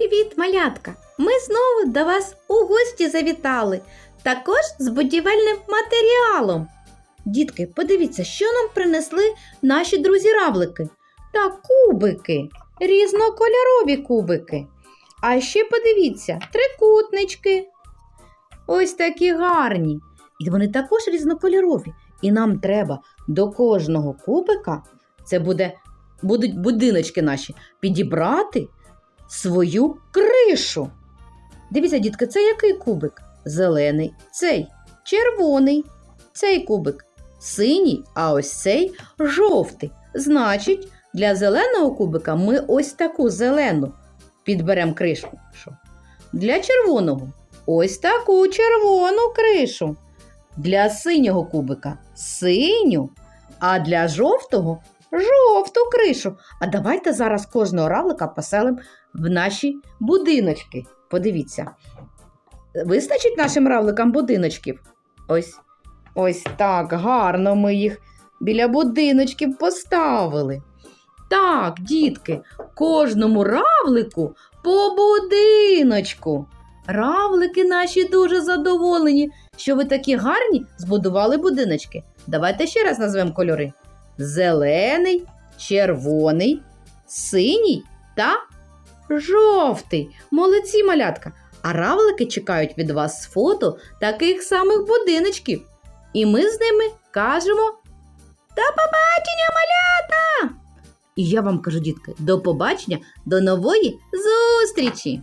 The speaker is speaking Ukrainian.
Привіт, малятка! Ми знову до вас у гості завітали, також з будівельним матеріалом. Дітки, подивіться, що нам принесли наші друзі-равлики та кубики, різнокольорові кубики. А ще подивіться, трикутнички. Ось такі гарні. І вони також різнокольорові. І нам треба до кожного кубика, це буде, будуть будиночки наші, підібрати свою кришу. Дивіться, дітки, це який кубик? Зелений, цей червоний, цей кубик синій, а ось цей жовтий. Значить, для зеленого кубика ми ось таку зелену підберемо кришу. Для червоного ось таку червону кришу. Для синього кубика синю, а для жовтого жовту кришу. А давайте зараз кожного равлика поселимо в наші будиночки. Подивіться. Вистачить нашим равликам будиночків? Ось ось так гарно ми їх біля будиночків поставили. Так, дітки, кожному равлику по будиночку. Равлики наші дуже задоволені, що ви такі гарні збудували будиночки. Давайте ще раз назвемо кольори: зелений, червоний, синій та жовтий. Молодці малятка. А равлики чекають від вас фото таких самих будиночків. І ми з ними кажемо до побачення, малята! І я вам кажу, дітки, до побачення, до нової зустрічі!